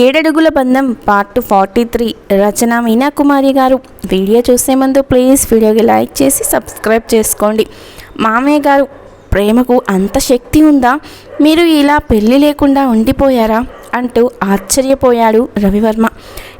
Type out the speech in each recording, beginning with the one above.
ఏడడుగుల బంధం part forty three రచన మీనా కుమారి గారు. Video చూసే ముందు ప్లీజ్ వీడియోకి లైక్ చేసి సబ్స్క్రైబ్ చేసుకోండి. మామయ్య గారు ప్రేమకు అంత శక్తి ఉందా? మీరు ఇలా పెళ్ళి లేకుండా ఉండిపోయారా? అంటూ ఆశ్చర్యపోయాడు రవివర్మ.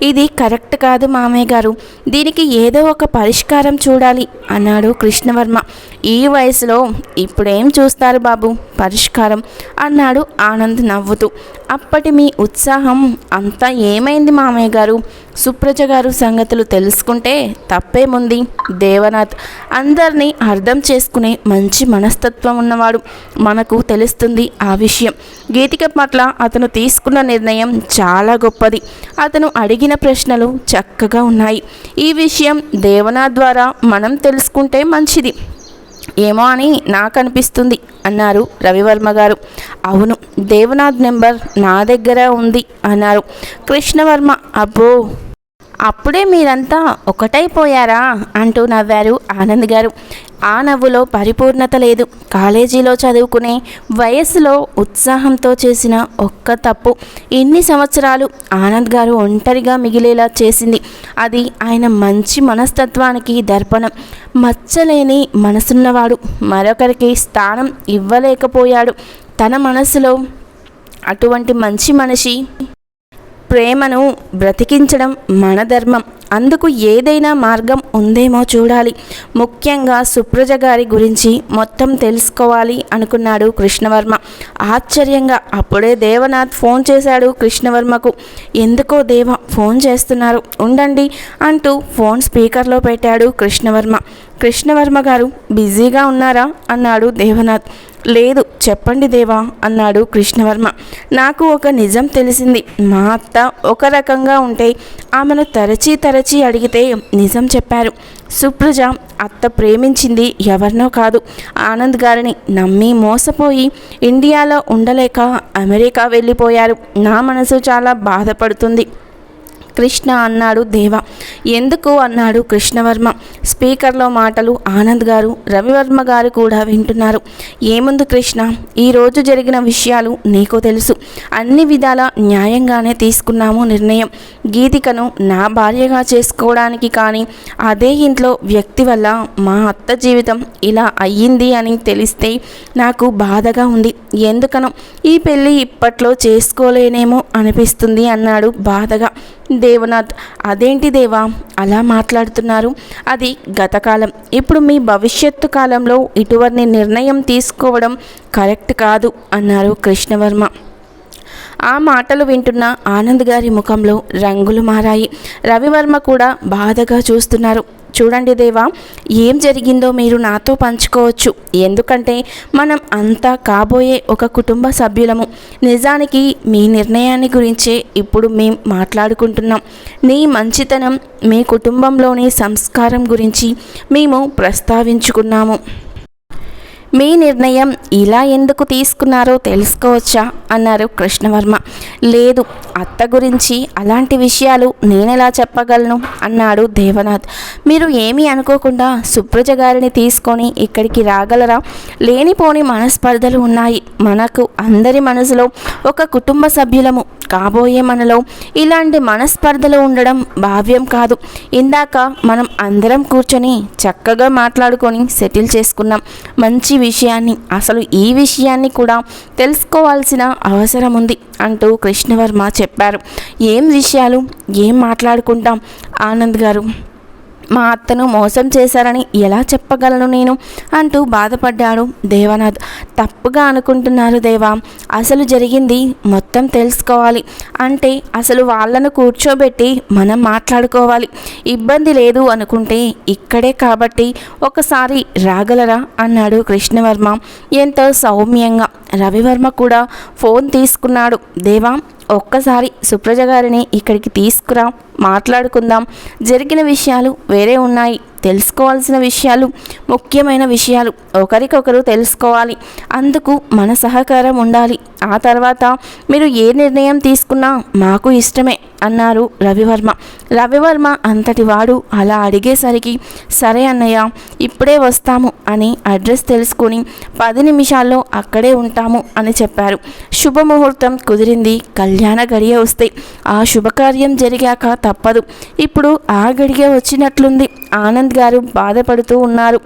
ఇది కరెక్ట్ కాదు మామయ్య గారు. దీనికి ఏదో ఒక పరిష్కారం చూడాలి అన్నాడు కృష్ణవర్మ. ఈ వయసులో ఇప్పుడేం చూస్తారు బాబు? పరిష్కారం అన్నాడు ఆనంద్ నవ్వుతూ. అప్పటి మీ ఉత్సాహం అంతా ఏమైంది మామయ్య గారు? సుప్రజ గారు సంగతులు తెలుసుకుంటే తప్పేముంది? దేవనాథ్ అందరినీ అర్థం చేసుకునే మంచి మనస్తత్వం ఉన్నవాడు మనకు తెలుస్తుంది ఆ విషయం. గీతిక పట్ల అతను తీసుకున్న నిర్ణయం చాలా గొప్పది. అతను అడిగిన ప్రశ్నలు చక్కగా ఉన్నాయి. ఈ విషయం దేవనాథ్ ద్వారా మనం తెలుసుకుంటే మంచిది. ఏమో అని నాకు అనిపిస్తుంది అన్నారు రవివర్మ గారు. అవును దేవనాథ్ నెంబర్ నా దగ్గర ఉంది అన్నారు. కృష్ణవర్మ అబ్బో! అప్పుడే మీరంతా ఒకటైపోయారా? అంటూ నవ్వారు ఆనంద్ గారు. ఆ నవ్వులో పరిపూర్ణత లేదు. కాలేజీలో చదువుకునే వయస్సులో ఉత్సాహంతో చేసిన ఒక్క తప్పు ఇన్ని సంవత్సరాలు ఆనంద్ గారు ఒంటరిగా మిగిలేలా చేసింది. అది ఆయన మంచి మనస్తత్వానికి దర్పణం. మచ్చలేని మనసున్నవాడు. మరొకరికి స్థానం ఇవ్వలేకపోయాడు. తన మనసులో అటువంటి మంచి మనిషి ప్రేమను బ్రతికించడం మన ధర్మం. అందుకు ఏదైనా మార్గం ఉందేమో చూడాలి. ముఖ్యంగా సుప్రజ గారి గురించి మొత్తం తెలుసుకోవాలి అనుకున్నాడు కృష్ణవర్మ. ఆశ్చర్యంగా అప్పుడే దేవనాథ్ ఫోన్ చేశాడు కృష్ణవర్మకు. ఎందుకో దేవ ఫోన్ చేస్తున్నారు. ఉండండి అంటూ ఫోన్ స్పీకర్లో పెట్టాడు కృష్ణవర్మ. కృష్ణవర్మ గారు బిజీగా ఉన్నారా? అన్నాడు దేవనాథ్. లేదు చెప్పండి దేవా అన్నాడు కృష్ణవర్మ. నాకు ఒక నిజం తెలిసింది. మా అత్త ఒక రకంగా ఉంటే ఆమెను తరచి తరచి అడిగితే నిజం చెప్పారు. సుప్రజ అత్త ప్రేమించింది ఎవరినో కాదు. ఆనంద్ గారిని నమ్మి మోసపోయి ఇండియాలో ఉండలేక అమెరికా వెళ్ళిపోయారు. నా మనసు చాలా బాధపడుతుంది. కృష్ణ అన్నాడు దేవ. ఎందుకు? అన్నాడు కృష్ణవర్మ. స్పీకర్లో మాటలు ఆనంద్ గారు రవివర్మ గారు కూడా వింటున్నారు. ఏముంది కృష్ణ? ఈరోజు జరిగిన విషయాలు నీకు తెలుసు. అన్ని విధాల న్యాయంగానే తీసుకున్నాము నిర్ణయం. గీతికను నా భార్యగా చేసుకోవడానికి కానీ అదే ఇంట్లో వ్యక్తి వల్ల మా అత్త జీవితం ఇలా అయ్యింది అని తెలిస్తే నాకు బాధగా ఉంది. ఎందుకనో ఈ పెళ్ళి ఇప్పట్లో చేసుకోలేనేమో అనిపిస్తుంది అన్నాడు బాధగా. దేవనాథ్ అదేంటి దేవా? అలా మాట్లాడుతున్నారు. అది గతకాలం. ఇప్పుడు మీ భవిష్యత్తు కాలంలో ఇటువంటి నిర్ణయం తీసుకోవడం కరెక్ట్ కాదు అన్నారు కృష్ణవర్మ. ఆ మాటలు వింటున్న ఆనంద్ గారి ముఖంలో రంగులు మారాయి. రవివర్మ కూడా బాధగా చూస్తున్నారు. చూడండి దేవా ఏం జరిగిందో మీరు నాతో పంచుకోవచ్చు. ఎందుకంటే మనం అంతా కాబోయే ఒక కుటుంబ సభ్యులము. నిజానికి మీ నిర్ణయాన్ని గురించే ఇప్పుడు మేము మాట్లాడుకుంటున్నాం. నీ మంచితనం మీ కుటుంబంలోని సంస్కారం గురించి మేము ప్రస్తావించుకున్నాము. మీ నిర్ణయం ఇలా ఎందుకు తీసుకున్నారో తెలుసుకోవచ్చా? అన్నారు కృష్ణవర్మ. లేదు అత్త గురించి అలాంటి విషయాలు నేనెలా చెప్పగలను? అన్నాడు దేవనాథ్. మీరు ఏమీ అనుకోకుండా సుప్రజ గారిని తీసుకొని ఇక్కడికి రాగలరా? లేనిపోని మనస్పర్ధలు ఉన్నాయి. మనకు అందరి మనసులో ఒక కుటుంబ సభ్యులము కాబోయే మనలో ఇలాంటి మనస్పర్ధలు ఉండడం భావ్యం కాదు. ఇందాక మనం అందరం కూర్చొని చక్కగా మాట్లాడుకొని సెటిల్ చేసుకున్నాం. మంచి విషయాన్ని అసలు ఈ విషయాన్ని కూడా తెలుసుకోవాల్సిన అవసరం ఉంది అంటూ కృష్ణవర్మ చెప్పారు. ఏం విషయాలు ఏం మాట్లాడుకుంటాం? ఆనంద్ గారు. మా అత్తను మోసం చేశారని ఎలా చెప్పగలను నేను? అంటూ బాధపడ్డాడు దేవనాథ్. తప్పుగా అనుకుంటున్నారు దేవా అసలు జరిగింది మొత్తం తెలుసుకోవాలి. అంటే అసలు వాళ్ళను కూర్చోబెట్టి మనం మాట్లాడుకోవాలి. ఇబ్బంది లేదు అనుకుంటే ఇక్కడే కాబట్టి ఒకసారి రాగలరా? అన్నాడు కృష్ణవర్మ ఎంతో సౌమ్యంగా. రవివర్మ కూడా ఫోన్ తీసుకున్నాడు. దేవా ఒక్కసారి సుప్రజ గారిని ఇక్కడికి తీసుకురా మాట్లాడుకుందాం. జరిగిన విషయాలు వేరే ఉన్నాయి. తెలుసుకోవాల్సిన విషయాలు ముఖ్యమైన విషయాలు ఒకరికొకరు తెలుసుకోవాలి. అందుకు మన సహకారం ఉండాలి. ఆ తర్వాత మీరు ఏ నిర్ణయం తీసుకున్నా మాకు ఇష్టమే అన్నారు రవివర్మ. రవివర్మ అంతటి వాడు అలా అడిగేసరికి సరే అన్నయ్య ఇప్పుడే వస్తాము అని అడ్రస్ తెలుసుకుని పది నిమిషాల్లో అక్కడే ఉంటాము అని చెప్పారు. శుభముహూర్తం కుదిరింది. కళ్యాణ గడియ వస్తే ఆ శుభకార్యం జరిగాక తప్పదు. ఇప్పుడు ఆ గడియ వచ్చినట్లుంది. ఆనంద్ గారు బాధపడుతూ ఉన్నారు.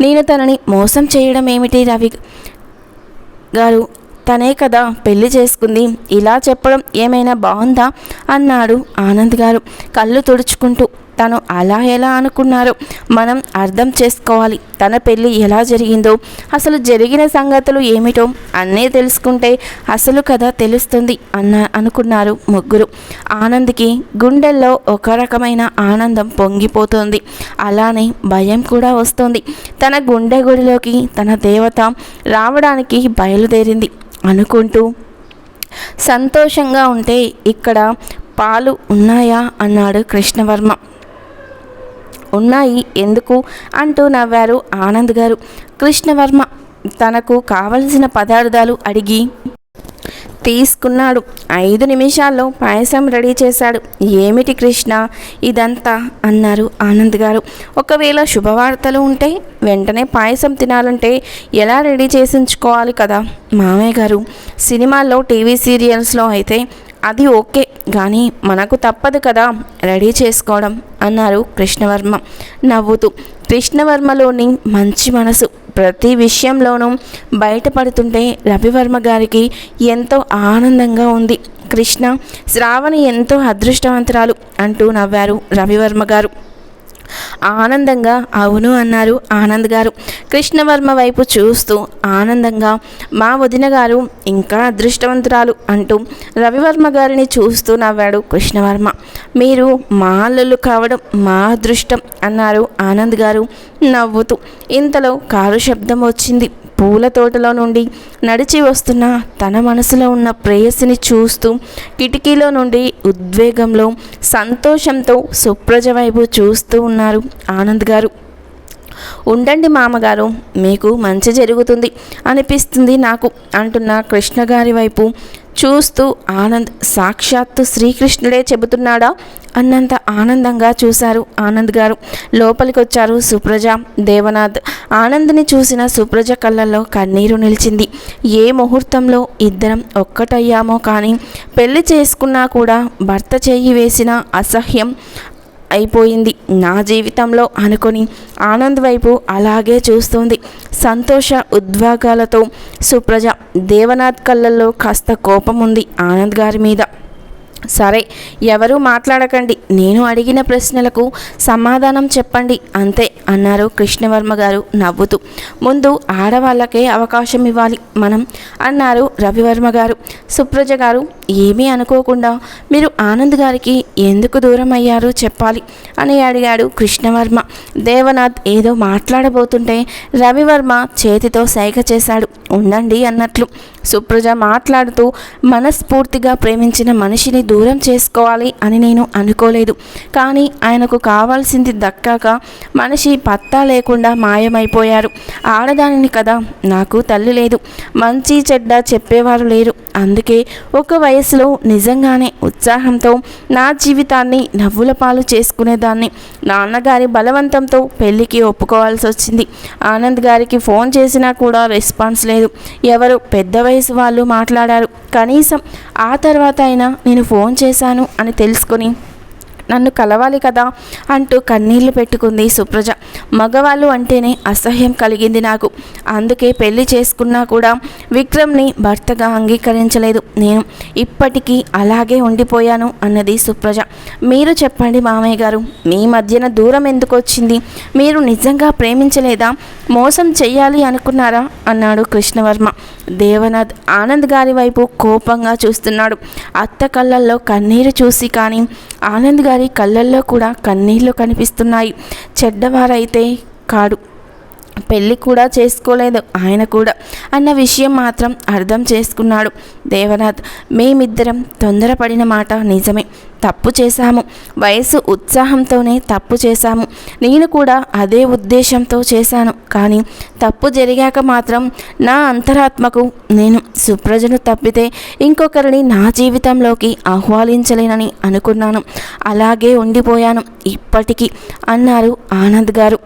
నేను తనని మోసం చేయడం ఏమిటి రవి గారు? తనే కదా పెళ్ళి చేసుకుంది. ఇలా చెప్పడం ఏమైనా బాగుందా? అన్నాడు ఆనంద్ గారు కళ్ళు తుడుచుకుంటూ. తను అలా ఎలా అనుకున్నారో మనం అర్థం చేసుకోవాలి. తన పెళ్ళి ఎలా జరిగిందో అసలు జరిగిన సంగతులు ఏమిటో అన్నీ తెలుసుకుంటే అసలు కథ తెలుస్తుంది అన్న అనుకున్నారు ముగ్గురు. ఆనంద్కి గుండెల్లో ఒక రకమైన ఆనందం పొంగిపోతుంది. అలానే భయం కూడా వస్తుంది. తన గుండె గుడిలోకి తన దేవత రావడానికి బయలుదేరింది అనుకుంటూ సంతోషంగా ఉంటే ఇక్కడ పాలు ఉన్నాయా? అన్నాడు కృష్ణవర్మ. ఉన్నాయి. ఎందుకు? అంటూ నవ్వారు ఆనంద్ గారు. కృష్ణవర్మ తనకు కావలసిన పదార్థాలు అడిగి తీసుకున్నాడు. ఐదు నిమిషాల్లో పాయసం రెడీ చేశాడు. ఏమిటి కృష్ణ? ఇదంతా అన్నారు ఆనంద్ గారు. ఒకవేళ శుభవార్తలు ఉంటే వెంటనే పాయసం తినాలంటే ఎలా రెడీ చేసి ఉంచుకోవాలి కదా? మామయ్య గారు సినిమాల్లో టీవీ సీరియల్స్లో అయితే అది ఓకే కానీ మనకు తప్పదు కదా రెడీ చేసుకోవడం. అన్నారు కృష్ణవర్మ. నవ్వుతూ కృష్ణవర్మలోని మంచి మనసు ప్రతి విషయంలోనూ బయటపడుతుంటే రవివర్మ గారికి ఎంతో ఆనందంగా ఉంది. కృష్ణ శ్రావణి ఎంతో అదృష్టవంతురాలు అంటూ నవ్వారు రవివర్మ గారు. ఆనందంగా అవును అన్నారు ఆనంద్ గారు. కృష్ణవర్మ వైపు చూస్తూ ఆనందంగా మా వదిన గారు ఇంకా అదృష్టవంతురాలు అంటూ రవివర్మ గారిని చూస్తూ నవ్వాడు కృష్ణవర్మ. మీరు మా అల్లుళ్ళు కావడం మా అదృష్టం అన్నారు ఆనంద్ గారు నవ్వుతూ. ఇంతలో కారు శబ్దం వచ్చింది. పూల తోటలో నుండి నడిచి వస్తున్న తన మనసులో ఉన్న ప్రేయసిని చూస్తూ కిటికీలో నుండి ఉద్వేగంలో సంతోషంతో సుప్రజ వైపు చూస్తూ ఉన్నారు ఆనంద్ గారు. ఉండండి మామగారు మీకు మంచి జరుగుతుంది అనిపిస్తుంది నాకు అంటున్న కృష్ణ గారి వైపు చూస్తూ ఆనంద్ సాక్షాత్తు శ్రీకృష్ణుడే చెబుతున్నాడా? అన్నంత ఆనందంగా చూశారు ఆనంద్ గారు. లోపలికి వచ్చారు సుప్రజ దేవనాథ్. ఆనంద్ని చూసిన సుప్రజ కళ్ళల్లో కన్నీరు నిలిచింది. ఏ ముహూర్తంలో ఇద్దరం ఒక్కటయ్యామో కానీ పెళ్ళి చేసుకున్నా కూడా భర్త చేయి వేసిన అసహ్యం అయిపోయింది. నా జీవితంలో అనుకొని ఆనంద్ వైపు అలాగే చూస్తుంది. సంతోష ఉద్వాగాలతో సుప్రజ దేవనాథ్ కళ్ళల్లో కాస్త కోపం ఉంది ఆనంద్ గారి మీద. సరే ఎవరూ మాట్లాడకండి. నేను అడిగిన ప్రశ్నలకు సమాధానం చెప్పండి అంతే అన్నారు కృష్ణవర్మ గారు నవ్వుతూ. ముందు ఆడవాళ్ళకే అవకాశం ఇవ్వాలి మనం అన్నారు రవివర్మ గారు. సుప్రజ గారు ఏమీ అనుకోకుండా మీరు ఆనంద్ గారికి ఎందుకు దూరం అయ్యారో చెప్పాలి అని అడిగాడు కృష్ణవర్మ. దేవనాథ్ ఏదో మాట్లాడబోతుంటే రవివర్మ చేతితో సైగ చేశాడు. ఉండండి అన్నట్లు సుప్రజ మాట్లాడుతూ మనస్ఫూర్తిగా ప్రేమించిన మనిషిని దూరం చేసుకోవాలి అని నేను అనుకోలేదు. కానీ ఆయనకు కావాల్సింది దక్కాక మనిషి పత్తా లేకుండా మాయమైపోయారు. ఆడదానిని కదా నాకు తల్లి లేదు. మంచి చెడ్డ చెప్పేవారు లేరు. అందుకే ఒక వయసులో నిజంగానే ఉత్సాహంతో నా జీవితాన్ని నవ్వుల పాలు చేసుకునేదాన్ని. నాన్నగారి బలవంతంతో పెళ్ళికి ఒప్పుకోవాల్సి వచ్చింది. ఆనంద్ గారికి ఫోన్ చేసినా కూడా రెస్పాన్స్ లేదు. ఎవరు పెద్ద వయసు వాళ్ళు మాట్లాడారు. కనీసం ఆ తర్వాత అయినా నేను ఫోన్ ఫోన్ చేశాను అని తెలుసుకొని నన్ను కలవాలి కదా అంటూ కన్నీళ్ళు పెట్టుకుంది సుప్రజ. మగవాళ్ళు అంటేనే అసహ్యం కలిగింది నాకు. అందుకే పెళ్ళి చేసుకున్నా కూడా విక్రమ్ని భర్తగా అంగీకరించలేదు. నేను ఇప్పటికీ అలాగే ఉండిపోయాను అన్నది సుప్రజ. మీరు చెప్పండి మామయ్య గారు మీ మధ్యన దూరం ఎందుకు వచ్చింది? మీరు నిజంగా ప్రేమించలేదా? మోసం చెయ్యాలి అనుకున్నారా? అన్నాడు కృష్ణవర్మ. దేవనాథ్ ఆనంద్ గారి వైపు కోపంగా చూస్తున్నాడు. అత్త కళ్ళల్లో కన్నీరు చూసి కానీ ఆనంద్ గారి కళ్ళల్లో కూడా కన్నీళ్ళు కనిపిస్తున్నాయి. చెడ్డవారైతే కాడు. పెళ్ళి కూడా చేసుకోలేదు ఆయన కూడా అన్న విషయం మాత్రం అర్థం చేసుకున్నాడు దేవనాథ్. మేమిద్దరం తొందరపడిన మాట నిజమే. తప్పు చేశాము. వయసు ఉత్సాహంతోనే తప్పు చేశాము. నేను కూడా అదే ఉద్దేశంతో చేశాను. కానీ తప్పు జరిగాక మాత్రం నా అంతరాత్మకు నేను సుప్రజను తప్పితే ఇంకొకరిని నా జీవితంలోకి ఆహ్వానించలేనని అనుకున్నాను. అలాగే ఉండిపోయాను. ఇప్పటికీ అన్నారు ఆనంద్ గారు.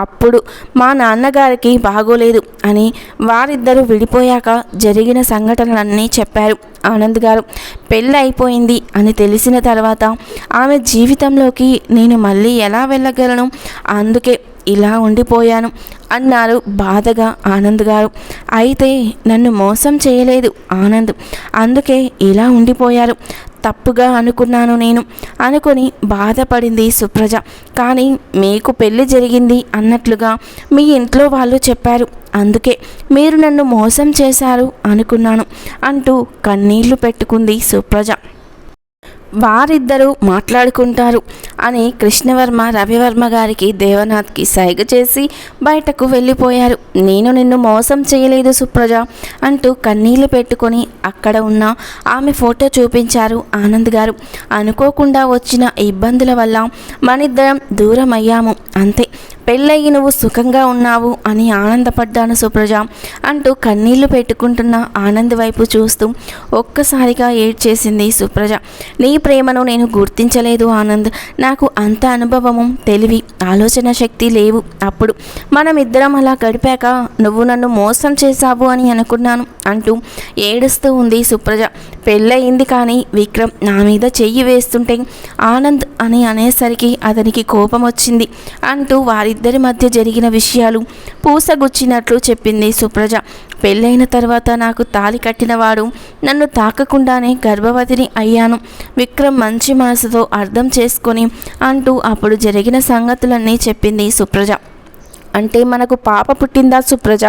అప్పుడు మా నాన్నగారికి బాగోలేదు అని వారిద్దరూ విడిపోయాక జరిగిన సంఘటనలన్నీ చెప్పారు. ఆనంద్ గారు పెళ్ళి అయిపోయింది అని తెలిసిన తర్వాత ఆమె జీవితంలోకి నేను మళ్ళీ ఎలా వెళ్ళగలను? అందుకే ఇలా ఉండిపోయాను అన్నారు బాధగా ఆనంద్ గారు. అయితే నన్ను మోసం చేయలేదు ఆనంద్. అందుకే ఇలా ఉండిపోయారు. తప్పుగా అనుకున్నాను నేను. అనుకొని బాధపడింది సుప్రజ. కానీ మీకు పెళ్ళి జరిగింది అన్నట్లుగా మీ ఇంట్లో వాళ్ళు చెప్పారు. అందుకే మీరు నన్ను మోసం చేశారు అనుకున్నాను అంటూ కన్నీళ్ళు పెట్టుకుంది సుప్రజ. వారిద్దరూ మాట్లాడుకుంటారు అని కృష్ణవర్మ రవివర్మ గారికి దేవనాథ్కి సైగ చేసి బయటకు వెళ్ళిపోయారు. నేను నిన్ను మోసం చేయలేదు సుప్రజ అంటూ కన్నీళ్ళు పెట్టుకొని అక్కడ ఉన్న ఆమె ఫోటో చూపించారు ఆనంద్ గారు. అనుకోకుండా వచ్చిన ఇబ్బందుల వల్ల మనిద్దరం దూరం అయ్యాము అంతే. పెళ్ళయి నువ్వు సుఖంగా ఉన్నావు అని ఆనందపడ్డాను సుప్రజ అంటూ కన్నీళ్ళు పెట్టుకుంటున్న ఆనంద్ వైపు చూస్తూ ఒక్కసారిగా ఏడ్చేసింది సుప్రజ. నీ ప్రేమను నేను గుర్తించలేదు ఆనంద్. నాకు అంత అనుభవము తెలివి ఆలోచన శక్తి లేవు. అప్పుడు మనం ఇద్దరం అలా గడిపాక నువ్వు నన్ను మోసం చేశావు అని అనుకున్నాను అంటూ ఏడుస్తూ ఉంది సుప్రజ. పెళ్ళయింది కానీ విక్రమ్ నా మీద చెయ్యి వేస్తుంటే ఆనంద్ అని అనేసరికి అతనికి కోపం వచ్చింది అంటూ వారిద్దరి మధ్య జరిగిన విషయాలు పూసగుచ్చినట్లు చెప్పింది సుప్రజ. పెళ్ళైన తర్వాత నాకు తాలి కట్టినవాడు నన్ను తాకకుండానే గర్భవతిని అయ్యాను. విక్రమ్ మంచి మనసుతో అర్థం చేసుకొని అంటూ అప్పుడు జరిగిన సంగతులన్నీ చెప్పింది సుప్రజ. అంటే మనకు పాప పుట్టిందా సుప్రజ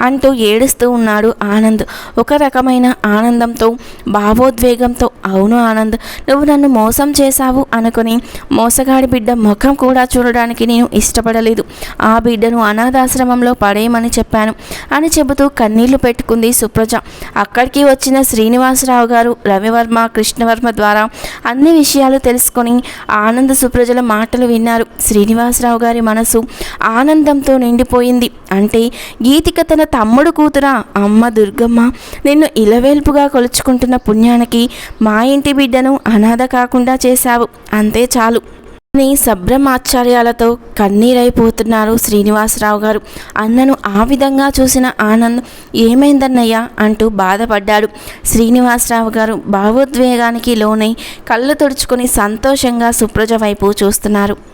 అంటూ ఏడుస్తూ ఉన్నాడు ఆనంద్. ఒక రకమైన ఆనందంతో భావోద్వేగంతో అవును ఆనంద్ నువ్వు నన్ను మోసం చేశావు అనుకుని మోసగాడి బిడ్డ ముఖం కూడా చూడడానికి నేను ఇష్టపడలేదు. ఆ బిడ్డను అనాథాశ్రమంలో పడేయమని చెప్పాను అని చెబుతూ కన్నీళ్ళు పెట్టుకుంది సుప్రజ. అక్కడికి వచ్చిన శ్రీనివాసరావు గారు రవివర్మ కృష్ణవర్మ ద్వారా అన్ని విషయాలు తెలుసుకొని ఆనంద్ సుప్రజల మాటలు విన్నారు. శ్రీనివాసరావు గారి మనసు ఆనందం ఆనందంతో నిండిపోయింది. అంటే గీతిక తన తమ్ముడు కూతురా అమ్మ దుర్గమ్మ నిన్ను ఇలవేల్పుగా కొలుచుకుంటున్న పుణ్యానికి మా ఇంటి బిడ్డను అనాథ కాకుండా చేశావు. అంతే చాలు. అని సభ్రమాచార్యాలతో కన్నీరైపోతున్నారు శ్రీనివాసరావు గారు. అన్నను ఆ విధంగా చూసిన ఆనంద్ ఏమైందన్నయ్యా? అంటూ బాధపడ్డాడు. శ్రీనివాసరావు గారు భావోద్వేగానికి లోనై కళ్ళు తుడుచుకొని సంతోషంగా సుప్రజ వైపు చూస్తున్నారు.